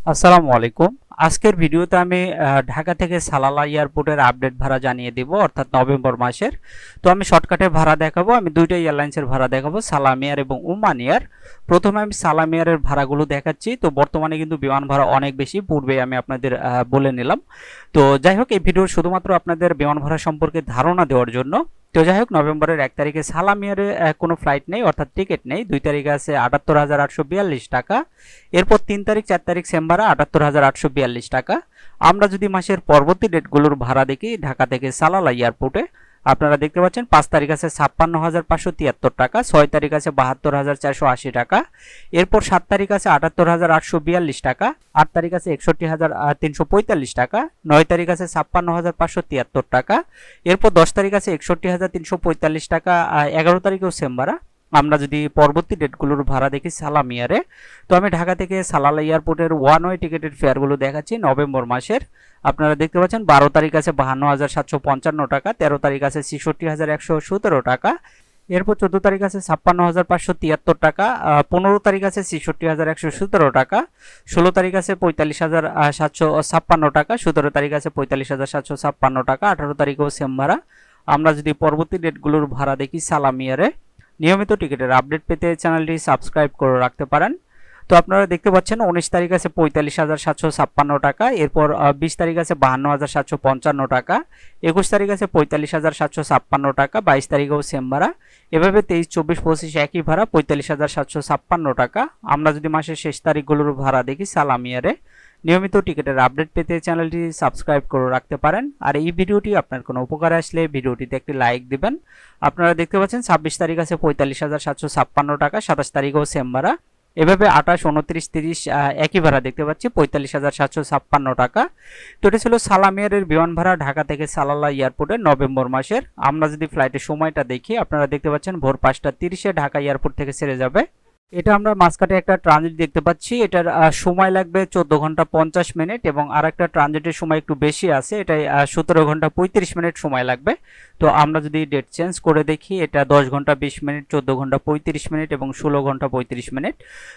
আসসালামু আলাইকুম। আজকের ভিডিওতে আমি ঢাকা থেকে সালালা এয়ারপোর্টের আপডেট ভাড়া জানিয়ে দিব, অর্থাৎ নভেম্বর মাসের। তো আমি শর্টকাটে ভাড়া দেখাবো, আমি দুইটা এয়ারলাইন্সের ভাড়া দেখাবো, সালাম এয়ার এবং উমান এয়ার। প্রথমে আমি সালাম এয়ারের ভাড়াগুলো দেখাচ্ছি, তো বর্তমানে কিন্তু বিমান ভাড়া অনেক বেশি, পূর্বে আমি আপনাদের বলে নিলাম। তো যাই হোক, এই ভিডিও শুধুমাত্র আপনাদের বিমান ভাড়া সম্পর্কে ধারণা দেওয়ার জন্য তো যাই হোক নভেম্বরের এক তারিখে সালামিয়ারে কোনো ফ্লাইট নেই, অর্থাৎ টিকিট নেই। দুই তারিখে আছে আটাত্তর হাজার আটশো বিয়াল্লিশ টাকা। এরপর তিন তারিখ, চার তারিখ সেম্বারে আটাত্তর হাজার আটশো বিয়াল্লিশ টাকা। আমরা যদি মাসের পরবর্তী ডেটগুলোর ভাড়া দেখি, ঢাকা থেকে সালালা এয়ারপোর্টে আপনারা দেখতে পাচ্ছেন, পাঁচ তারিখ আছে ছাপ্পান্ন হাজার পাঁচশো তিয়াত্তর টাকা, ছয় তারিখ আছে বাহাত্তর হাজার চারশো আশি টাকা, এরপর সাত তারিখ আছে আটাত্তর হাজার আটশো বিয়াল্লিশ টাকা, আট তারিখ আছে একষট্টি হাজার তিনশো পঁয়তাল্লিশ টাকা, নয় তারিখ আছে ছাপ্পান্ন হাজার পাঁচশো তিয়াত্তর টাকা, এরপর দশ তারিখ আছে একষট্টি হাজার তিনশো পঁয়তাল্লিশ টাকা এগারো তারিখেও সেম্বারা আমরা যদি পরবর্তী ডেটগুলোর ভাড়া দেখি সালাম ইয়ারে, তো আমি ঢাকা থেকে সালালা এয়ারপোর্টের ওয়ান ওয়ে টিকিটের ফেয়ারগুলো দেখাচ্ছি নভেম্বর মাসের। আপনারা দেখতে পাচ্ছেন বারো তারিখ আছে বাহান্ন হাজার সাতশো পঞ্চান্ন টাকা, তেরো তারিখ আছে ছেষট্টি হাজার একশো সতেরো টাকা, এরপর চোদ্দ তারিখ আছে ছাপ্পান্ন হাজার পাঁচশো তিয়াত্তর টাকা পনেরো তারিখ আছে ছেষট্টি হাজার একশো সতেরো টাকা, ষোলো তারিখ আছে পঁয়তাল্লিশ হাজার সাতশো ছাপ্পান্ন টাকা, সতেরো তারিখ আছে পঁয়তাল্লিশ হাজার সাতশো ছাপ্পান্ন টাকা, আঠারো তারিখেও সেম ভাড়া। আমরা যদি পরবর্তী ডেটগুলোর ভাড়া দেখি সালাম ইয়ারে নিয়মিত টিকিটের আপডেট পেতে চ্যানেলটি সাবস্ক্রাইব করে রাখতে পারেন। তো আপনারা দেখতে পাচ্ছেন, উনিশ তারিখ আছে পঁয়তাল্লিশ হাজার সাতশো ছাপ্পান্ন টাকা, এরপর বিশ তারিখ আছে বাহান্ন হাজার সাতশো পঞ্চান্ন টাকা, একুশ তারিখ আছে পঁয়তাল্লিশ হাজার সাতশো ছাপ্পান্ন টাকা, বাইশ তারিখেও সেম ভাড়া। এভাবে তেইশ, চব্বিশ, পঁচিশ একই ভাড়া, পঁয়তাল্লিশ হাজার সাতশো ছাপ্পান্ন টাকা। আমরা যদি মাসের শেষ তারিখগুলোর ভাড়া দেখি সালাম ইয়ারে নিয়মিত টিকিটের আপডেট পেতে চ্যানেলটি সাবস্ক্রাইব করে রাখতে পারেন। আর এই ভিডিওটি আপনার কোনো উপকারে আসলে ভিডিওটিতে একটি লাইক দিবেন। আপনারা দেখতে পাচ্ছেন ছাব্বিশ তারিখ আছে পঁয়তাল্লিশ হাজার সাতশো ছাপ্পান্ন টাকা, সাতাশ তারিখেও সেম ভাড়া। এভাবে আঠাশ, উনত্রিশ, তিরিশ একই ভাড়া দেখতে পাচ্ছি, পঁয়তাল্লিশ হাজার সাতশো ছাপ্পান্ন টাকা। তো এটা ছিল সালামিয়ারের বিমান ভাড়া ঢাকা থেকে সালালা এয়ারপোর্টে নভেম্বর মাসের। আমরা যদি ফ্লাইটের সময়টা দেখি, আপনারা দেখতে পাচ্ছেন ভোর পাঁচটা তিরিশে ঢাকা এয়ারপোর্ট থেকে ছেড়ে যাবে। এটা আমরা মাঝখানে একটা ট্রানজিট দেখতে পাচ্ছি। এটার সময় লাগবে চোদ্দ ঘণ্টা পঞ্চাশ মিনিট এবং আর একটা ট্রানজিটের সময় একটু বেশি আছে। এটাই সতেরো ঘণ্টা পঁয়ত্রিশ মিনিট সময় লাগবে। তো আমরা যদি ডেট চেঞ্জ করে দেখি, এটা দশ ঘণ্টা বিশ মিনিট, চোদ্দ ঘণ্টা পঁয়ত্রিশ মিনিট এবং ষোলো ঘণ্টা পঁয়ত্রিশ মিনিট।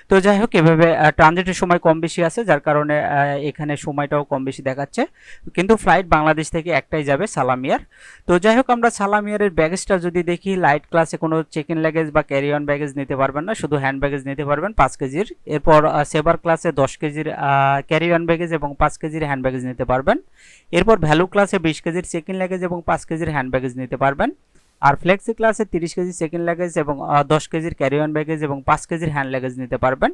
তো যাই হোক, এভাবে ট্রানজিটের সময় কম বেশি আছে, যার কারণে এখানে সময়টাও কম বেশি দেখাচ্ছে। কিন্তু ফ্লাইট বাংলাদেশ থেকে একটাই যাবে, সালামিয়ার। তো যাই হোক, আমরা সালামিয়ারের ব্যাগেজটা যদি দেখি লাইট ক্লাসে কোনো চেক ইন বা ক্যারি অন ব্যাগেজ নিতে পারবেন না, শুধু হ্যান্ড ব্যাগেজ নিতে পারবেন পাঁচ কেজির। এরপর সেবার ক্লাসে দশ কেজির ক্যারি অন ব্যাগেজ এবং পাঁচ কেজির হ্যান্ড ব্যাগেজ নিতে পারবেন। এরপর ভ্যালু ক্লাসে বিশ কেজির চেক ইন লাগেজ এবং পাঁচ কেজির হ্যান্ড ব্যাগেজ নিতে পারবেন। আর ফ্লেক্সি ক্লাসে তিরিশ কেজি সেকেন্ড লাগেজ এবং দশ কেজির ক্যারি অন ব্যাগেজ এবং পাঁচ কেজির হ্যান্ড লাগেজ নিতে পারবেন।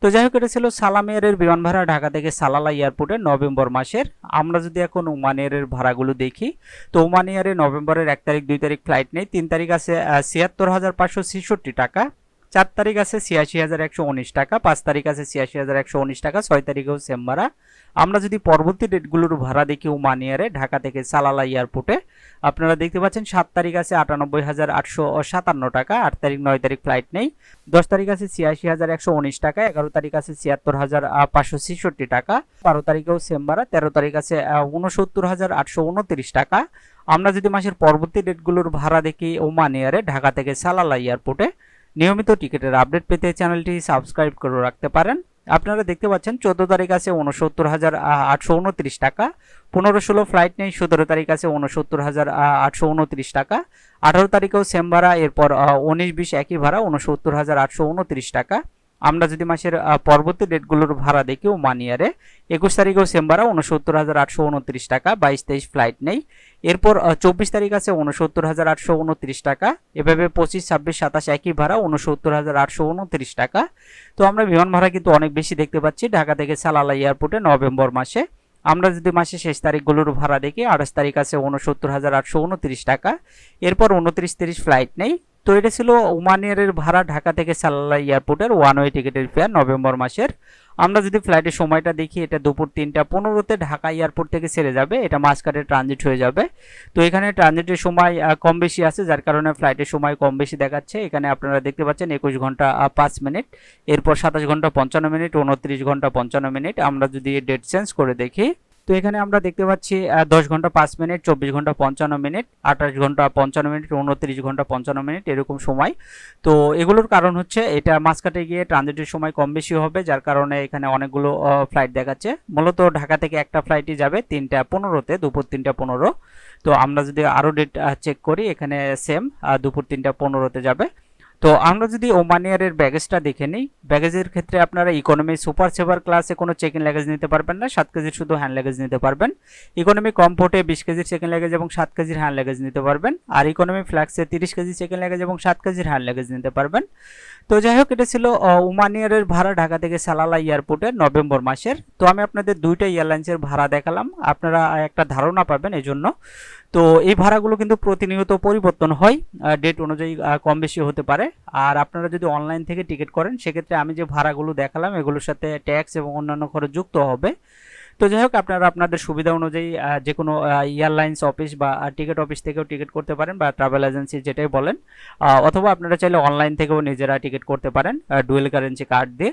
তো যাই হোক, এটা ছিল সালাম এয়ারের বিমান ভাড়া ঢাকা থেকে সালালা এয়ারপোর্টে নভেম্বর মাসের। আমরা যদি এখন ওমান এয়ারের ভাড়াগুলো দেখি, তো ওমান এয়ারে নভেম্বরের এক তারিখ, দুই তারিখ ফ্লাইট নেই, তিন তারিখ আছে ছিয়াত্তর হাজার পাঁচশো ছেষট্টি টাকা। চার তারিখ আছে ছিয়াশি হাজার একশো উনিশ টাকা, পাঁচ তারিখ আছে ছিয়াশি হাজার একশো উনিশ টাকা, ছয় তারিখেও সেম ভাড়া। আমরা যদি পরবর্তী ডেটগুলোর ভাড়া দেখি ওমান এয়ারে ঢাকা থেকে সালালা এয়ারপোর্টে আপনারা দেখতে পাচ্ছেন সাত তারিখ আছে আটানব্বই হাজার আটশো সাতান্ন টাকা, আট তারিখ, নয় তারিখ ফ্লাইট নেই। দশ তারিখ আছে ছিয়াশি হাজার একশো উনিশ টাকা, এগারো তারিখ আছে ছিয়াত্তর হাজার পাঁচশো ছেষট্টি টাকা, বারো তারিখেও সেম ভাড়া, তেরো তারিখ আছে উনসত্তর হাজার আটশো উনত্রিশ টাকা। আমরা যদি মাসের পরবর্তী ডেটগুলোর ভাড়া দেখি ওমান এয়ারে ঢাকা থেকে সালালা এয়ারপোর্টে নিয়মিত টিকিটের আপডেট পেতে চ্যানেলটি সাবস্ক্রাইব করে রাখতে পারেন। আপনারা দেখতে পাচ্ছেন চোদ্দ তারিখ আছে উনসত্তর হাজার আটশো উনত্রিশ টাকা। পনেরো ষোলো ফ্লাইট নেই, সতেরো তারিখ আছে উনসত্তর হাজার আটশো উনত্রিশ টাকা। আঠারো তারিখেও সেম ভাড়া এরপর উনিশ বিশ একই ভাড়া উনসত্তর হাজার, আটশো উনত্রিশ টাকা। আমরা যদি মাসের পরবর্তী ডেটগুলোর ভাড়া দেখি ওমান ইয়ারে একুশ তারিখেও সেম ভাড়া উনসত্তর হাজার আটশো উনত্রিশ টাকা, বাইশ তেইশ ফ্লাইট নেই। এরপর চব্বিশ তারিখ আছে উনসত্তর হাজার আটশো উনত্রিশ টাকা, এভাবে পঁচিশ, ছাব্বিশ, সাতাশ একই ভাড়া উনসত্তর হাজার আটশো উনত্রিশ টাকা। তো আমরা বিমান ভাড়া কিন্তু অনেক বেশি দেখতে পাচ্ছি ঢাকা থেকে সালালা এয়ারপোর্টে নভেম্বর মাসে। আমরা যদি মাসের শেষ তারিখগুলোর ভাড়া দেখি, আঠাশ তারিখ আছে উনসত্তর হাজার আটশো উনত্রিশ টাকা। এরপর উনত্রিশ তিরিশ ফ্লাইট নেই। তো এটা ছিল ওমানিয়ারের ভাড়া ঢাকা থেকে সাল্লা এয়ারপোর্টের ওয়ান ওয়ে টিকিটের ফেয়ার নভেম্বর মাসের। আমরা যদি ফ্লাইটের সময়টা দেখি, এটা দুপুর তিনটা পনেরোতে ঢাকা এয়ারপোর্ট থেকে ছেড়ে যাবে, এটা মাঝখানে ট্রানজিট হয়ে যাবে। তো এখানে ট্রানজিটের সময় কম বেশি আছে, যার কারণে ফ্লাইটের সময় কম বেশি দেখাচ্ছে। এখানে আপনারা দেখতে পাচ্ছেন একুশ ঘণ্টা পাঁচ মিনিট এরপর সাতাশ ঘণ্টা পঞ্চান্ন মিনিট উনত্রিশ ঘণ্টা পঞ্চান্ন মিনিট আমরা যদি ডেট চেঞ্জ করে দেখি তো এখানে আমরা দেখতে পাচ্ছি দশ ঘণ্টা পাঁচ মিনিট, চব্বিশ ঘণ্টা পঞ্চান্ন মিনিট, আঠাশ ঘণ্টা পঞ্চান্ন মিনিট, উনত্রিশ ঘণ্টা পঞ্চান্ন মিনিট, এরকম সময়। তো এগুলোর কারণ হচ্ছে, এটা মাঝখাটে গিয়ে ট্রানজিটের সময় কম বেশি হবে, যার কারণে এখানে অনেকগুলো ফ্লাইট দেখাচ্ছে। মূলত ঢাকা থেকে একটা ফ্লাইটই যাবে তিনটা পনেরোতে, দুপুর তিনটা পনেরো। তো আমরা যদি আরও ডেট চেক করি, এখানে সেম দুপুর তিনটা পনেরোতে যাবে। তো আমরা যদি ওমান এয়ারের ব্যাগেজটা দেখে নিই ব্যাগেজের ক্ষেত্রে আপনারা ইকোনমি সুপার সেভার ক্লাসে কোনো চেক ইন লাগেজ নিতে পারবেন না সাত কেজির শুধু হ্যান্ড লাগেজ নিতে পারবেন। ইকোনমি কমফোর্টে বিশ কেজির চেক ইন লাগেজ এবং সাত কেজির হ্যান্ড লাগেজ নিতে পারবেন। আর ইকোনমি ফ্ল্যাক্সে তিরিশ কেজি চেক ইন লাগেজ এবং সাত কেজির হ্যান্ড লাগেজ নিতে পারবেন। তো যাই হোক এটা ছিল আহ, ওমান এয়ারের ভাড়া ঢাকা থেকে সালালা এয়ারপোর্টে নভেম্বর মাসের। তো আমি আপনাদের দুইটা এয়ারলাইন্সের ভাড়া দেখালাম। আপনারা একটা ধারণা পাবেন এই জন্য তো এই ভাড়াগুলো কিন্তু প্রতিনিয়ত পরিবর্তন হয় ডেট অনুযায়ী কম বেশি হতে পারে। আর আপনারা যদি অনলাইন থেকে টিকিট করেন, সেক্ষেত্রে আমি যে ভাড়াগুলো দেখালাম, এগুলোর সাথে ট্যাক্স এবং অন্যান্য খরচ যুক্ত হবে। তো যাই হোক, আপনারা আপনাদের সুবিধা অনুযায়ী যে কোনো এয়ারলাইন্স অফিস বা টিকিট অফিস থেকেও টিকিট করতে পারেন বা ট্রাভেল এজেন্সি যেটাই বলেন। অথবা আপনারা চাইলে অনলাইন থেকেও নিজেরা টিকিট করতে পারেন ডুয়েল কারেন্সি কার্ড দিয়ে।